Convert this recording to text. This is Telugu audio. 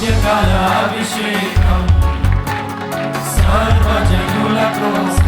అభిషేకం. సర్వజనుల కోసం